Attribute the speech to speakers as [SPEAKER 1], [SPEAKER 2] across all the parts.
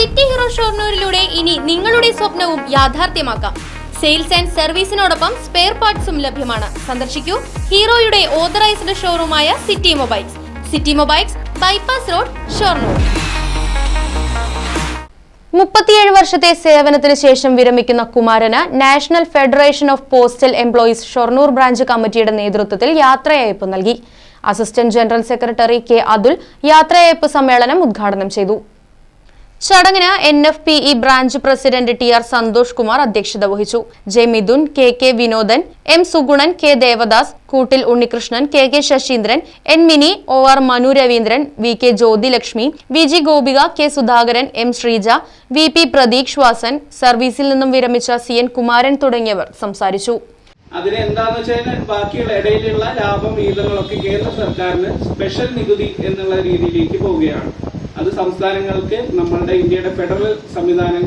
[SPEAKER 1] City hero ഷോർണൂരിലൂടെ ഇനി നിങ്ങളുടെ സ്വപ്നവും യാഥാർത്ഥ്യമാക്കാം. സെയിൽസ് ആൻഡ് സർവീസിനോടൊപ്പം സ്പെയർ പാർട്സും ലഭ്യമാണ്. സന്ദർശിക്കൂ ഹീറോയുടെ authorised ഷോറൂമായ City Mobiles. City Mobiles bypass road Shoranur. മുപ്പത്തിയേഴ് വർഷത്തെ സേവനത്തിന് ശേഷം വിരമിക്കുന്ന കുമാരന് national federation of postal employees Shoranur branch കമ്മിറ്റിയുടെ നേതൃത്വത്തിൽ യാത്രയയപ്പ് നൽകി. Assistant general secretary K Athul യാത്രയയപ്പ് സമ്മേളനം ഉദ്ഘാടനം ചെയ്തു. ചടങ്ങിന് N F P E branch president T R Santhosh Kumar അധ്യക്ഷത വഹിച്ചു. J Mithun K K Vinodan M Sugunan K Devadas കൂട്ടിൽ Unnikrishnan K K Saseendran N Mini O R Manu Raveendran V K Jyothilakshmi V G Gopika K Sudhakaran M Sreeja V P Pratheesh Swasan സർവീസിൽ നിന്നും വിരമിച്ച C N Kumaran തുടങ്ങിയവർ സംസാരിച്ചു.
[SPEAKER 2] അതിന് എന്താന്ന് വെച്ചാൽ ബാക്കിയുള്ള ഇടയിലുള്ള ലാഭം വിഹിതങ്ങളൊക്കെ കേന്ദ്ര സർക്കാരിന് സ്പെഷ്യൽ നികുതി എന്നുള്ള രീതിയിലേക്ക് പോവുകയാണ്. അത് സംസ്ഥാനങ്ങൾക്ക് നമ്മളുടെ ഇന്ത്യയുടെ ഫെഡറൽ സംവിധാനം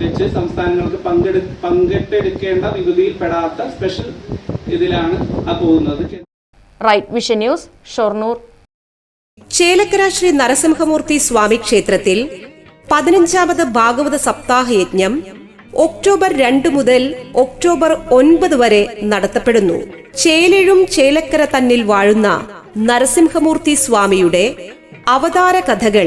[SPEAKER 2] വെച്ച് സംസ്ഥാനങ്ങൾക്ക് പങ്കെടു പങ്കിട്ടെടുക്കേണ്ട നികുതിയിൽ പെടാത്ത സ്പെഷ്യൽ ഇതിലാണ് അത് പോകുന്നത്.
[SPEAKER 1] Right Vision News Shoranur.
[SPEAKER 3] Chelakkara Sree Narasimhamoorthy Swami ക്ഷേത്രത്തിൽ പതിനഞ്ചാമത് ഭാഗവത സപ്താഹ യജ്ഞം ഒക്ടോബർ രണ്ട് മുതൽ ഒക്ടോബർ ഒൻപത് വരെ നടത്തപ്പെടുന്നു. ചേലഴും ചേലക്കര തന്നിൽ വാഴുന്ന നരസിംഹമൂർത്തി സ്വാമിയുടെ അവതാര കഥകൾ